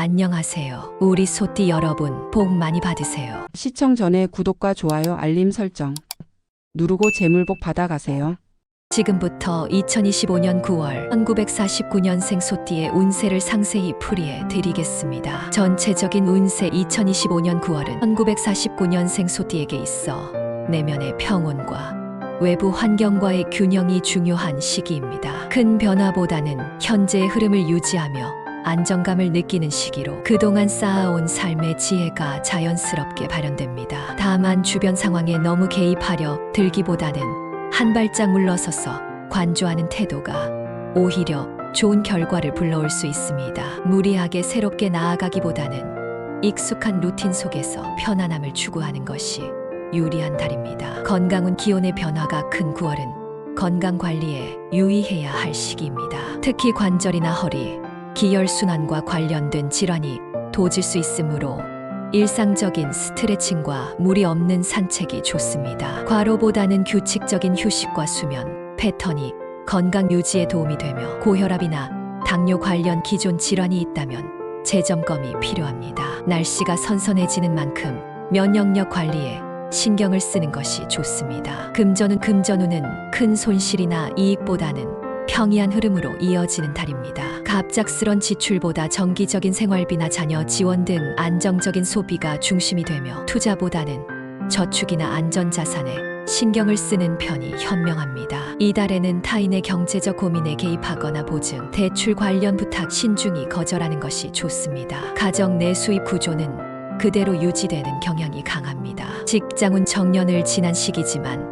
안녕하세요. 우리 소띠 여러분, 복 많이 받으세요. 시청 전에 구독과 좋아요, 알림 설정 누르고 재물복 받아가세요. 지금부터 2025년 9월 1949년생 소띠의 운세를 상세히 풀이해 드리겠습니다. 전체적인 운세 2025년 9월은 1949년생 소띠에게 있어 내면의 평온과 외부 환경과의 균형이 중요한 시기입니다. 큰 변화보다는 현재의 흐름을 유지하며 안정감을 느끼는 시기로 그동안 쌓아온 삶의 지혜가 자연스럽게 발현됩니다. 다만 주변 상황에 너무 개입하려 들기보다는 한 발짝 물러서서 관조하는 태도가 오히려 좋은 결과를 불러올 수 있습니다. 무리하게 새롭게 나아가기보다는 익숙한 루틴 속에서 편안함을 추구하는 것이 유리한 달입니다. 건강은 기온의 변화가 큰 9월은 건강 관리에 유의해야 할 시기입니다. 특히 관절이나 허리, 기혈순환과 관련된 질환이 도질 수 있으므로 일상적인 스트레칭과 무리 없는 산책이 좋습니다. 과로보다는 규칙적인 휴식과 수면, 패턴이 건강 유지에 도움이 되며 고혈압이나 당뇨 관련 기존 질환이 있다면 재점검이 필요합니다. 날씨가 선선해지는 만큼 면역력 관리에 신경을 쓰는 것이 좋습니다. 금전은 금전운은 큰 손실이나 이익보다는 평이한 흐름으로 이어지는 달입니다. 갑작스런 지출보다 정기적인 생활비나 자녀 지원 등 안정적인 소비가 중심이 되며 투자보다는 저축이나 안전자산에 신경을 쓰는 편이 현명합니다. 이달에는 타인의 경제적 고민에 개입하거나 보증, 대출 관련 부탁 신중히 거절하는 것이 좋습니다. 가정 내 수입 구조는 그대로 유지되는 경향이 강합니다. 직장은 정년을 지난 시기지만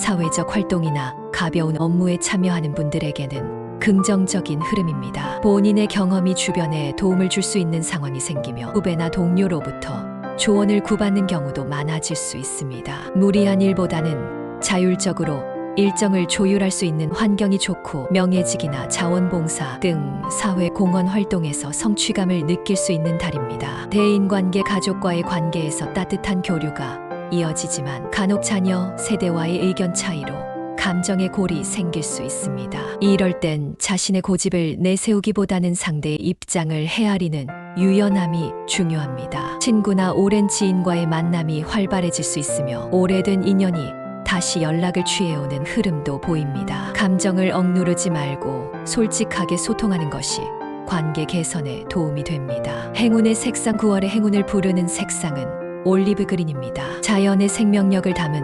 사회적 활동이나 가벼운 업무에 참여하는 분들에게는 긍정적인 흐름입니다. 본인의 경험이 주변에 도움을 줄 수 있는 상황이 생기며 후배나 동료로부터 조언을 구받는 경우도 많아질 수 있습니다. 무리한 일보다는 자율적으로 일정을 조율할 수 있는 환경이 좋고 명예직이나 자원봉사 등 사회 공헌 활동에서 성취감을 느낄 수 있는 달입니다. 대인관계 가족과의 관계에서 따뜻한 교류가 이어지지만 간혹 자녀 세대와의 의견 차이로 감정의 골이 생길 수 있습니다. 이럴 땐 자신의 고집을 내세우기보다는 상대의 입장을 헤아리는 유연함이 중요합니다. 친구나 오랜 지인과의 만남이 활발해질 수 있으며 오래된 인연이 다시 연락을 취해오는 흐름도 보입니다. 감정을 억누르지 말고 솔직하게 소통하는 것이 관계 개선에 도움이 됩니다. 행운의 색상 9월의 행운을 부르는 색상은 올리브 그린입니다. 자연의 생명력을 담은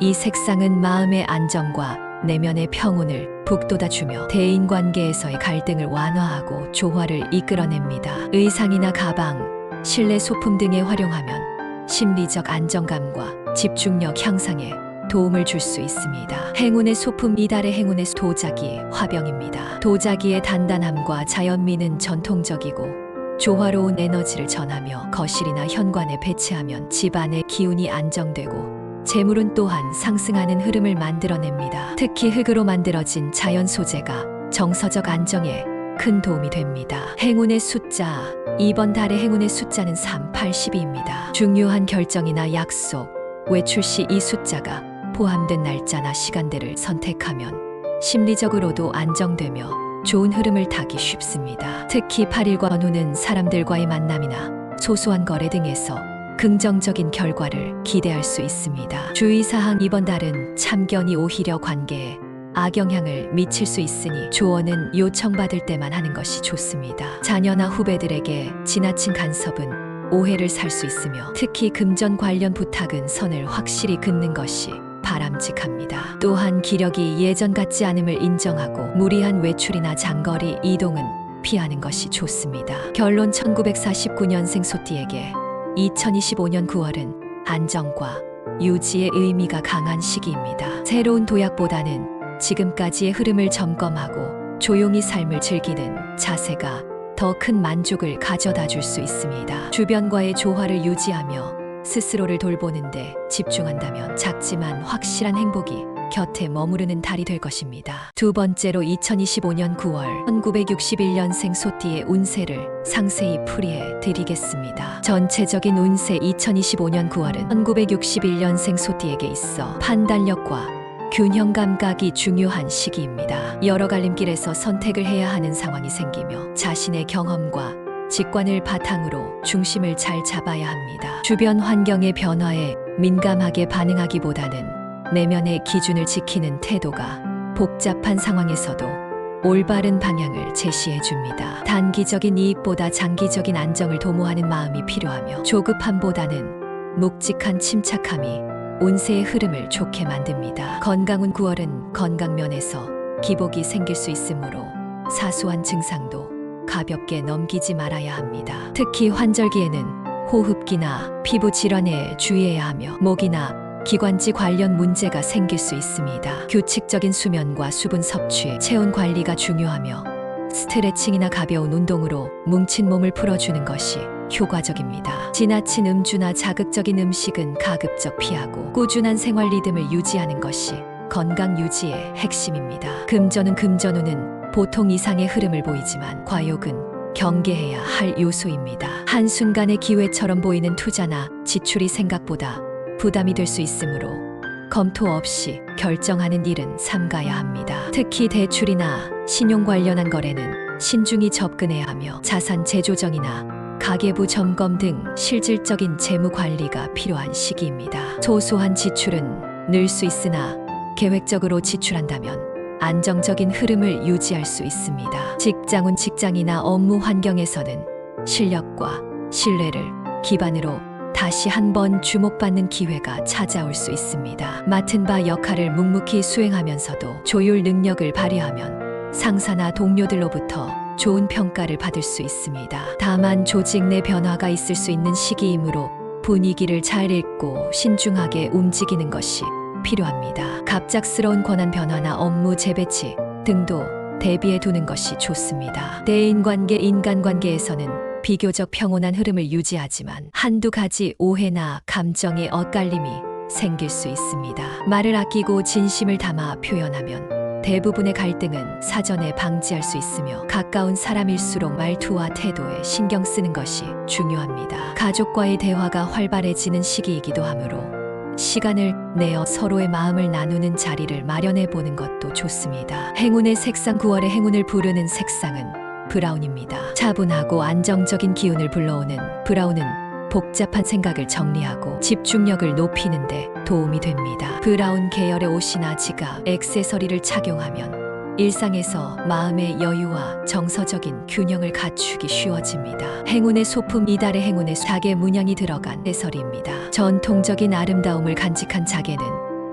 이 색상은 마음의 안정과 내면의 평온을 북돋아주며 대인 관계에서의 갈등을 완화하고 조화를 이끌어냅니다. 의상이나 가방, 실내 소품 등에 활용하면 심리적 안정감과 집중력 향상에 도움을 줄 수 있습니다. 행운의 소품 이달의 행운의 도자기 화병입니다. 도자기의 단단함과 자연미는 전통적이고 조화로운 에너지를 전하며 거실이나 현관에 배치하면 집안의 기운이 안정되고 재물은 또한 상승하는 흐름을 만들어냅니다. 특히 흙으로 만들어진 자연 소재가 정서적 안정에 큰 도움이 됩니다. 행운의 숫자 이번 달의 행운의 숫자는 3, 82입니다. 중요한 결정이나 약속, 외출 시 이 숫자가 포함된 날짜나 시간대를 선택하면 심리적으로도 안정되며 좋은 흐름을 타기 쉽습니다. 특히 8일과 전후는 사람들과의 만남이나 소소한 거래 등에서 긍정적인 결과를 기대할 수 있습니다. 주의사항 이번 달은 참견이 오히려 관계에 악영향을 미칠 수 있으니 조언은 요청받을 때만 하는 것이 좋습니다. 자녀나 후배들에게 지나친 간섭은 오해를 살 수 있으며 특히 금전 관련 부탁은 선을 확실히 긋는 것이 바람직합니다. 또한 기력이 예전 같지 않음을 인정하고 무리한 외출이나 장거리 이동은 피하는 것이 좋습니다. 결론 1949년생 소띠에게 2025년 9월은 안정과 유지의 의미가 강한 시기입니다. 새로운 도약보다는 지금까지의 흐름을 점검하고 조용히 삶을 즐기는 자세가 더 큰 만족을 가져다 줄 수 있습니다. 주변과의 조화를 유지하며 스스로를 돌보는데 집중한다면 작지만 확실한 행복이 곁에 머무르는 달이 될 것입니다. 두 번째로 2025년 9월 1961년생 소띠의 운세를 상세히 풀이해 드리겠습니다. 전체적인 운세 2025년 9월은 1961년생 소띠에게 있어 판단력과 균형 감각이 중요한 시기입니다. 여러 갈림길에서 선택을 해야 하는 상황이 생기며 자신의 경험과 직관을 바탕으로 중심을 잘 잡아야 합니다. 주변 환경의 변화에 민감하게 반응하기보다는 내면의 기준을 지키는 태도가 복잡한 상황에서도 올바른 방향을 제시해 줍니다. 단기적인 이익보다 장기적인 안정을 도모하는 마음이 필요하며 조급함보다는 묵직한 침착함이 운세의 흐름을 좋게 만듭니다. 건강운 9월은 건강면에서 기복이 생길 수 있으므로 사소한 증상도 가볍게 넘기지 말아야 합니다. 특히 환절기에는 호흡기나 피부 질환에 주의해야 하며 목이나 기관지 관련 문제가 생길 수 있습니다. 규칙적인 수면과 수분 섭취, 체온 관리가 중요하며 스트레칭이나 가벼운 운동으로 뭉친 몸을 풀어주는 것이 효과적입니다. 지나친 음주나 자극적인 음식은 가급적 피하고 꾸준한 생활 리듬을 유지하는 것이 건강 유지의 핵심입니다. 금전은 금전운은 보통 이상의 흐름을 보이지만 과욕은 경계해야 할 요소입니다. 한순간의 기회처럼 보이는 투자나 지출이 생각보다 부담이 될 수 있으므로 검토 없이 결정하는 일은 삼가야 합니다. 특히 대출이나 신용 관련한 거래는 신중히 접근해야 하며 자산 재조정이나 가계부 점검 등 실질적인 재무 관리가 필요한 시기입니다. 소소한 지출은 늘 수 있으나 계획적으로 지출한다면 안정적인 흐름을 유지할 수 있습니다. 직장은 직장이나 업무 환경에서는 실력과 신뢰를 기반으로 다시 한번 주목받는 기회가 찾아올 수 있습니다. 맡은 바 역할을 묵묵히 수행하면서도 조율 능력을 발휘하면 상사나 동료들로부터 좋은 평가를 받을 수 있습니다. 다만 조직 내 변화가 있을 수 있는 시기이므로 분위기를 잘 읽고 신중하게 움직이는 것이 필요합니다. 갑작스러운 권한 변화나 업무 재배치 등도 대비해 두는 것이 좋습니다. 대인관계, 인간관계에서는 비교적 평온한 흐름을 유지하지만 한두 가지 오해나 감정의 엇갈림이 생길 수 있습니다. 말을 아끼고 진심을 담아 표현하면 대부분의 갈등은 사전에 방지할 수 있으며 가까운 사람일수록 말투와 태도에 신경 쓰는 것이 중요합니다. 가족과의 대화가 활발해지는 시기이기도 하므로 시간을 내어 서로의 마음을 나누는 자리를 마련해 보는 것도 좋습니다. 행운의 색상 9월의 행운을 부르는 색상은 브라운입니다. 차분하고 안정적인 기운을 불러오는 브라운은 복잡한 생각을 정리하고 집중력을 높이는데 도움이 됩니다. 브라운 계열의 옷이나 지갑, 액세서리를 착용하면 일상에서 마음의 여유와 정서적인 균형을 갖추기 쉬워집니다. 행운의 소품 이달의 행운의 자개 문양이 들어간 해설입니다. 전통적인 아름다움을 간직한 자개는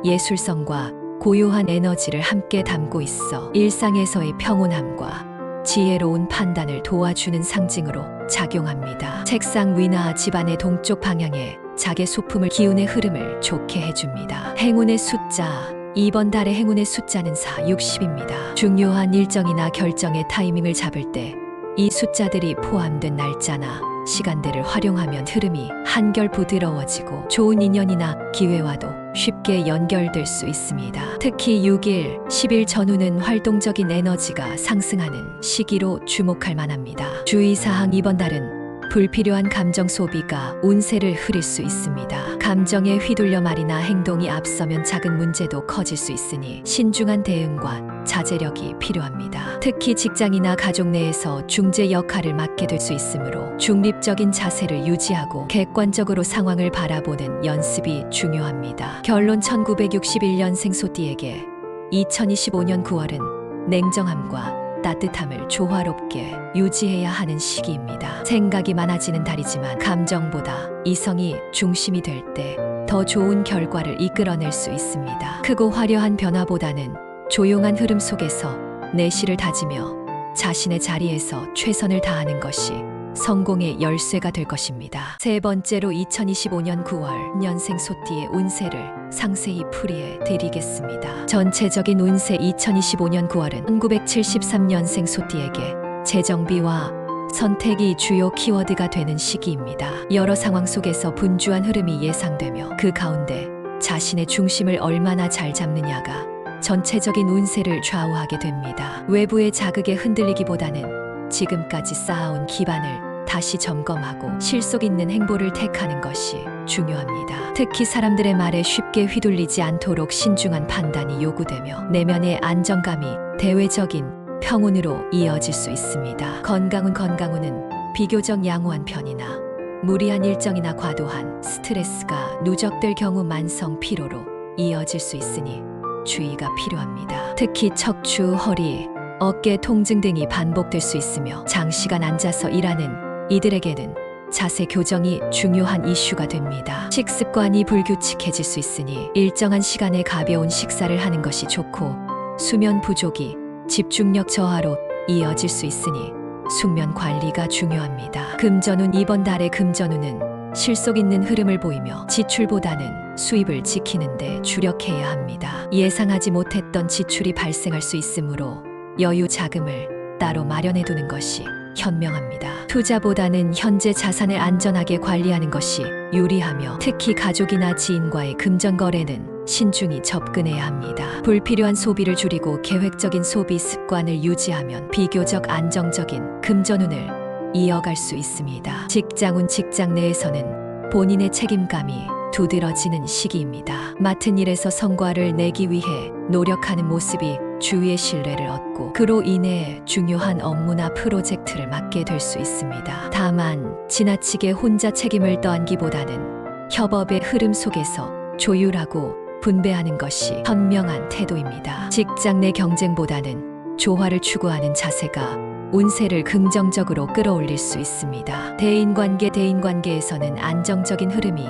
예술성과 고요한 에너지를 함께 담고 있어 일상에서의 평온함과 지혜로운 판단을 도와주는 상징으로 작용합니다. 책상 위나 집안의 동쪽 방향에 자개 소품을 기운의 흐름을 좋게 해줍니다. 행운의 숫자 이번 달의 행운의 숫자는 4, 60입니다. 중요한 일정이나 결정의 타이밍을 잡을 때 이 숫자들이 포함된 날짜나 시간들을 활용하면 흐름이 한결 부드러워지고 좋은 인연이나 기회와도 쉽게 연결될 수 있습니다. 특히 6일, 10일 전후는 활동적인 에너지가 상승하는 시기로 주목할 만합니다. 주의사항 이번 달은 불필요한 감정 소비가 운세를 흐릴 수 있습니다. 감정에 휘둘려 말이나 행동이 앞서면 작은 문제도 커질 수 있으니 신중한 대응과 자제력이 필요합니다. 특히 직장이나 가족 내에서 중재 역할을 맡게 될 수 있으므로 중립적인 자세를 유지하고 객관적으로 상황을 바라보는 연습이 중요합니다. 결론 1961년생 소띠에게 2025년 9월은 냉정함과 따뜻함을 조화롭게 유지해야 하는 시기입니다. 생각이 많아지는 달이지만 감정보다 이성이 중심이 될 때 더 좋은 결과를 이끌어낼 수 있습니다. 크고 화려한 변화보다는 조용한 흐름 속에서 내실을 다지며 자신의 자리에서 최선을 다하는 것이 성공의 열쇠가 될 것입니다. 세 번째로 2025년 9월 년생 소띠의 운세를 상세히 풀이해 드리겠습니다. 전체적인 운세 2025년 9월은 1973년생 소띠에게 재정비와 선택이 주요 키워드가 되는 시기입니다. 여러 상황 속에서 분주한 흐름이 예상되며 그 가운데 자신의 중심을 얼마나 잘 잡느냐가 전체적인 운세를 좌우하게 됩니다. 외부의 자극에 흔들리기보다는 지금까지 쌓아온 기반을 다시 점검하고 실속 있는 행보를 택하는 것이 중요합니다. 특히 사람들의 말에 쉽게 휘둘리지 않도록 신중한 판단이 요구되며 내면의 안정감이 대외적인 평온으로 이어질 수 있습니다. 건강은 건강운은 비교적 양호한 편이나 무리한 일정이나 과도한 스트레스가 누적될 경우 만성 피로로 이어질 수 있으니 주의가 필요합니다. 특히 척추, 허리, 어깨 통증 등이 반복될 수 있으며 장시간 앉아서 일하는 이들에게는 자세 교정이 중요한 이슈가 됩니다. 식습관이 불규칙해질 수 있으니 일정한 시간에 가벼운 식사를 하는 것이 좋고 수면 부족이 집중력 저하로 이어질 수 있으니 숙면 관리가 중요합니다. 금전운 이번 달의 금전운은 실속 있는 흐름을 보이며 지출보다는 수입을 지키는 데 주력해야 합니다. 예상하지 못했던 지출이 발생할 수 있으므로 여유 자금을 따로 마련해 두는 것이 현명합니다. 투자보다는 현재 자산을 안전하게 관리하는 것이 유리하며 특히 가족이나 지인과의 금전 거래는 신중히 접근해야 합니다. 불필요한 소비를 줄이고 계획적인 소비 습관을 유지하면 비교적 안정적인 금전운을 이어갈 수 있습니다. 직장운 직장 내에서는 본인의 책임감이 두드러지는 시기입니다. 맡은 일에서 성과를 내기 위해 노력하는 모습이 주위의 신뢰를 얻고 그로 인해 중요한 업무나 프로젝트를 맡게 될 수 있습니다. 다만 지나치게 혼자 책임을 떠안기보다는 협업의 흐름 속에서 조율하고 분배하는 것이 현명한 태도입니다. 직장 내 경쟁보다는 조화를 추구하는 자세가 운세를 긍정적으로 끌어올릴 수 있습니다. 대인관계 대인관계에서는 안정적인 흐름이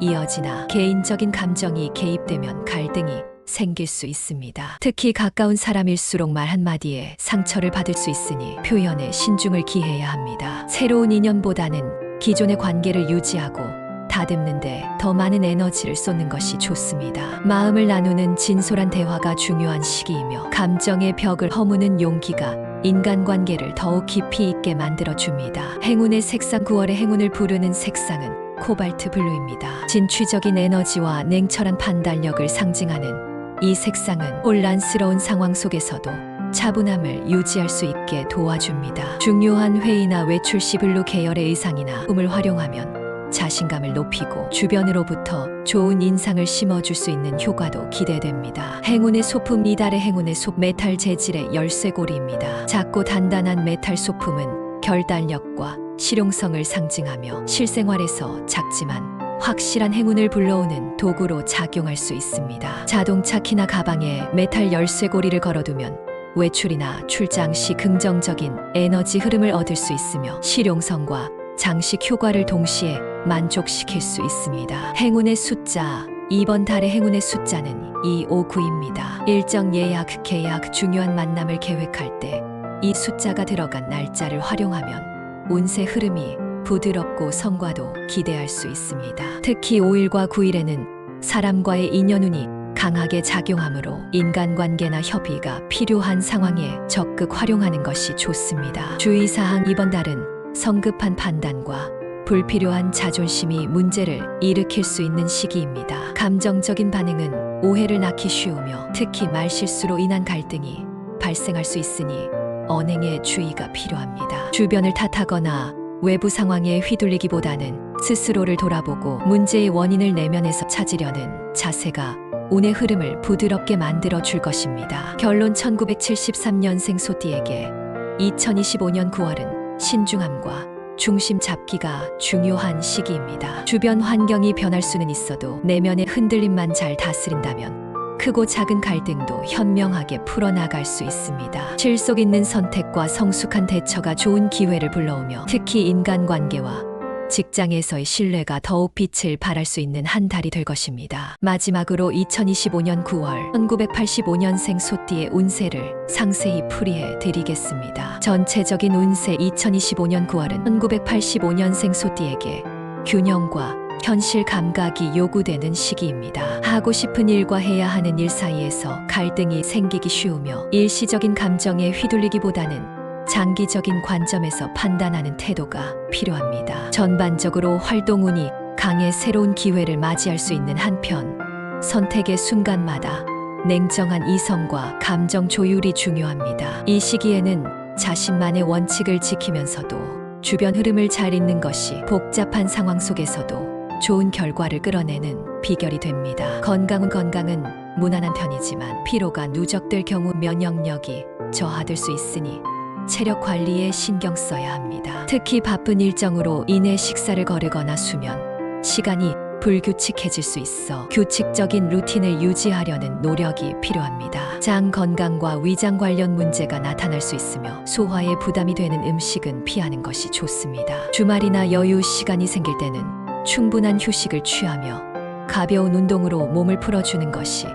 이어지나 개인적인 감정이 개입되면 갈등이 생길 수 있습니다. 특히 가까운 사람일수록 말 한마디에 상처를 받을 수 있으니 표현에 신중을 기해야 합니다. 새로운 인연보다는 기존의 관계를 유지하고 다듬는데 더 많은 에너지를 쏟는 것이 좋습니다. 마음을 나누는 진솔한 대화가 중요한 시기이며 감정의 벽을 허무는 용기가 인간관계를 더욱 깊이 있게 만들어줍니다. 행운의 색상 9월의 행운을 부르는 색상은 코발트 블루입니다. 진취적인 에너지와 냉철한 판단력을 상징하는 이 색상은 혼란스러운 상황 속에서도 차분함을 유지할 수 있게 도와줍니다. 중요한 회의나 외출 시 블루 계열의 의상이나 꿈을 활용하면 자신감을 높이고 주변으로부터 좋은 인상을 심어줄 수 있는 효과도 기대됩니다. 행운의 소품 이달의 행운의 소 메탈 재질의 열쇠고리입니다. 작고 단단한 메탈 소품은 결단력과 실용성을 상징하며 실생활에서 작지만 확실한 행운을 불러오는 도구로 작용할 수 있습니다. 자동차 키나 가방에 메탈 열쇠고리를 걸어두면 외출이나 출장 시 긍정적인 에너지 흐름을 얻을 수 있으며 실용성과 장식 효과를 동시에 만족시킬 수 있습니다. 행운의 숫자 이번 달의 행운의 숫자는 259입니다. 일정 예약, 계약, 중요한 만남을 계획할 때 이 숫자가 들어간 날짜를 활용하면 운세 흐름이 부드럽고 성과도 기대할 수 있습니다. 특히 5일과 9일에는 사람과의 인연운이 강하게 작용하므로 인간관계나 협의가 필요한 상황에 적극 활용하는 것이 좋습니다. 주의사항 이번 달은 성급한 판단과 불필요한 자존심이 문제를 일으킬 수 있는 시기입니다. 감정적인 반응은 오해를 낳기 쉬우며 특히 말실수로 인한 갈등이 발생할 수 있으니 언행에 주의가 필요합니다. 주변을 탓하거나 외부 상황에 휘둘리기보다는 스스로를 돌아보고 문제의 원인을 내면에서 찾으려는 자세가 운의 흐름을 부드럽게 만들어 줄 것입니다. 결론 1973년생 소띠에게 2025년 9월은 신중함과 중심 잡기가 중요한 시기입니다. 주변 환경이 변할 수는 있어도 내면의 흔들림만 잘 다스린다면 크고 작은 갈등도 현명하게 풀어나갈 수 있습니다. 실속 있는 선택과 성숙한 대처가 좋은 기회를 불러오며 특히 인간관계와 직장에서의 신뢰가 더욱 빛을 발할 수 있는 한 달이 될 것입니다. 마지막으로 2025년 9월 1985년생 소띠의 운세를 상세히 풀이해 드리겠습니다. 전체적인 운세 2025년 9월은 1985년생 소띠에게 균형과 현실 감각이 요구되는 시기입니다. 하고 싶은 일과 해야 하는 일 사이에서 갈등이 생기기 쉬우며 일시적인 감정에 휘둘리기보다는 장기적인 관점에서 판단하는 태도가 필요합니다. 전반적으로 활동운이 강해 새로운 기회를 맞이할 수 있는 한편 선택의 순간마다 냉정한 이성과 감정 조율이 중요합니다. 이 시기에는 자신만의 원칙을 지키면서도 주변 흐름을 잘 잇는 것이 복잡한 상황 속에서도 좋은 결과를 끌어내는 비결이 됩니다. 건강은 건강은 무난한 편이지만 피로가 누적될 경우 면역력이 저하될 수 있으니 체력 관리에 신경 써야 합니다. 특히 바쁜 일정으로 인해 식사를 거르거나 수면, 시간이 불규칙해질 수 있어 규칙적인 루틴을 유지하려는 노력이 필요합니다. 장 건강과 위장 관련 문제가 나타날 수 있으며 소화에 부담이 되는 음식은 피하는 것이 좋습니다. 주말이나 여유 시간이 생길 때는 충분한 휴식을 취하며 가벼운 운동으로 몸을 풀어주는 것이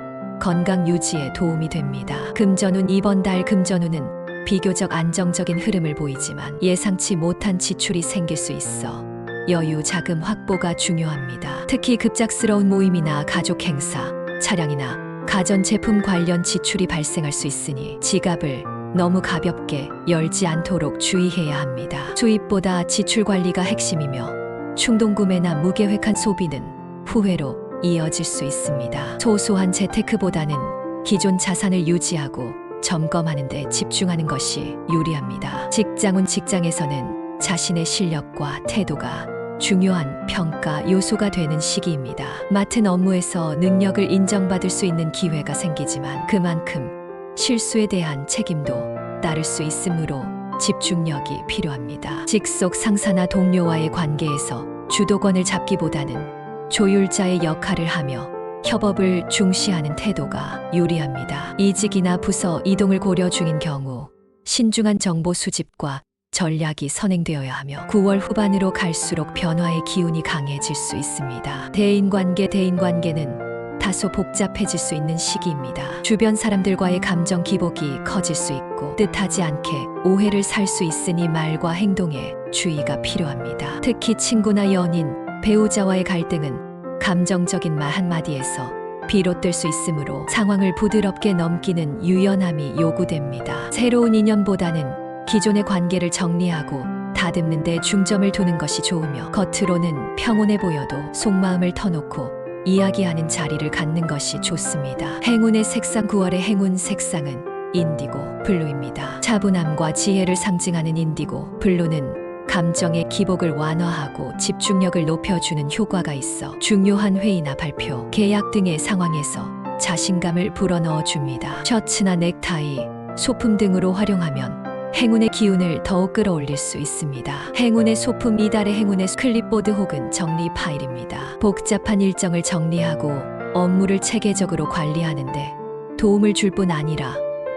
건강 유지에 도움이 됩니다. 금전운 이번 달 금전운은 비교적 안정적인 흐름을 보이지만 예상치 못한 지출이 생길 수 있어 여유 자금 확보가 중요합니다. 특히 급작스러운 모임이나 가족 행사, 차량이나 가전 제품 관련 지출이 발생할 수 있으니 지갑을 너무 가볍게 열지 않도록 주의해야 합니다. 수입보다 지출 관리가 핵심이며 충동 구매나 무계획한 소비는 후회로 이어질 수 있습니다. 소소한 재테크보다는 기존 자산을 유지하고 점검하는 데 집중하는 것이 유리합니다. 직장운 직장에서는 자신의 실력과 태도가 중요한 평가 요소가 되는 시기입니다. 맡은 업무에서 능력을 인정받을 수 있는 기회가 생기지만 그만큼 실수에 대한 책임도 따를 수 있으므로 집중력이 필요합니다. 직속 상사나 동료와의 관계에서 주도권을 잡기보다는 조율자의 역할을 하며 협업을 중시하는 태도가 유리합니다. 이직이나 부서 이동을 고려 중인 경우 신중한 정보 수집과 전략이 선행되어야 하며 9월 후반으로 갈수록 변화의 기운이 강해질 수 있습니다. 대인관계 대인관계는 다소 복잡해질 수 있는 시기입니다. 주변 사람들과의 감정 기복이 커질 수 있고 뜻하지 않게 오해를 살 수 있으니 말과 행동에 주의가 필요합니다. 특히 친구나 연인, 배우자와의 갈등은 감정적인 말 한마디에서 비롯될 수 있으므로 상황을 부드럽게 넘기는 유연함이 요구됩니다. 새로운 인연보다는 기존의 관계를 정리하고 다듬는 데 중점을 두는 것이 좋으며 겉으로는 평온해 보여도 속마음을 터놓고 이야기하는 자리를 갖는 것이 좋습니다. 행운의 색상 9월의 행운 색상은 인디고 블루입니다. 차분함과 지혜를 상징하는 인디고 블루는 감정의 기복을 완화하고 집중력을 높여주는 효과가 있어 중요한 회의나 발표, 계약 등의 상황에서 자신감을 불어넣어 줍니다. 셔츠나 넥타이, 소품 등으로 활용하면 행운의 기운을 더욱 끌어올릴 수 있습니다. 행운의 소품 이달의 행운의 클립보드 혹은 정리 파일입니다. 복잡한 일정을 정리하고 업무를 체계적으로 관리하는데 도움을 줄 뿐 아니라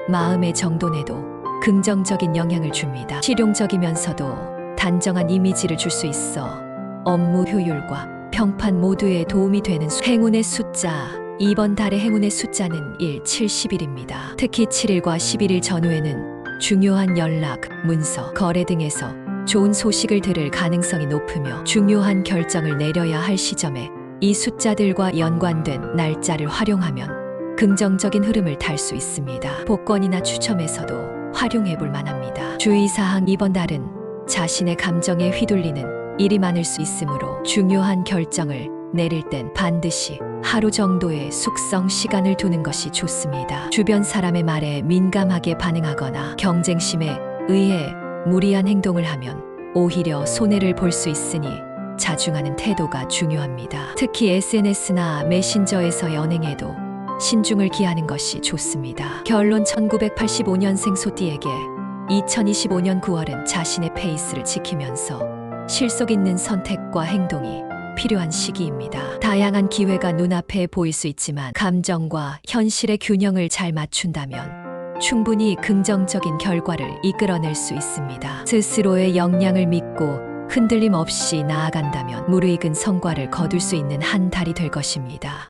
마음의 정돈에도 긍정적인 영향을 줍니다. 실용적이면서도 단정한 이미지를 줄 수 있어 업무 효율과 평판 모두에 도움이 되는 수- 행운의 숫자 이번 달의 행운의 숫자는 1, 7, 11입니다. 특히 7일과 11일 전후에는 중요한 연락, 문서, 거래 등에서 좋은 소식을 들을 가능성이 높으며 중요한 결정을 내려야 할 시점에 이 숫자들과 연관된 날짜를 활용하면 긍정적인 흐름을 탈 수 있습니다. 복권이나 추첨에서도 활용해 볼 만합니다. 주의사항 이번 달은 자신의 감정에 휘둘리는 일이 많을 수 있으므로 중요한 결정을 내릴 땐 반드시 하루 정도의 숙성 시간을 두는 것이 좋습니다. 주변 사람의 말에 민감하게 반응하거나 경쟁심에 의해 무리한 행동을 하면 오히려 손해를 볼 수 있으니 자중하는 태도가 중요합니다. 특히 SNS나 메신저에서 연행에도 신중을 기하는 것이 좋습니다. 결론 1985년생 소띠에게 2025년 9월은 자신의 페이스를 지키면서 실속 있는 선택과 행동이 필요한 시기입니다. 다양한 기회가 눈앞에 보일 수 있지만 감정과 현실의 균형을 잘 맞춘다면 충분히 긍정적인 결과를 이끌어낼 수 있습니다. 스스로의 역량을 믿고 흔들림 없이 나아간다면 무르익은 성과를 거둘 수 있는 한 달이 될 것입니다.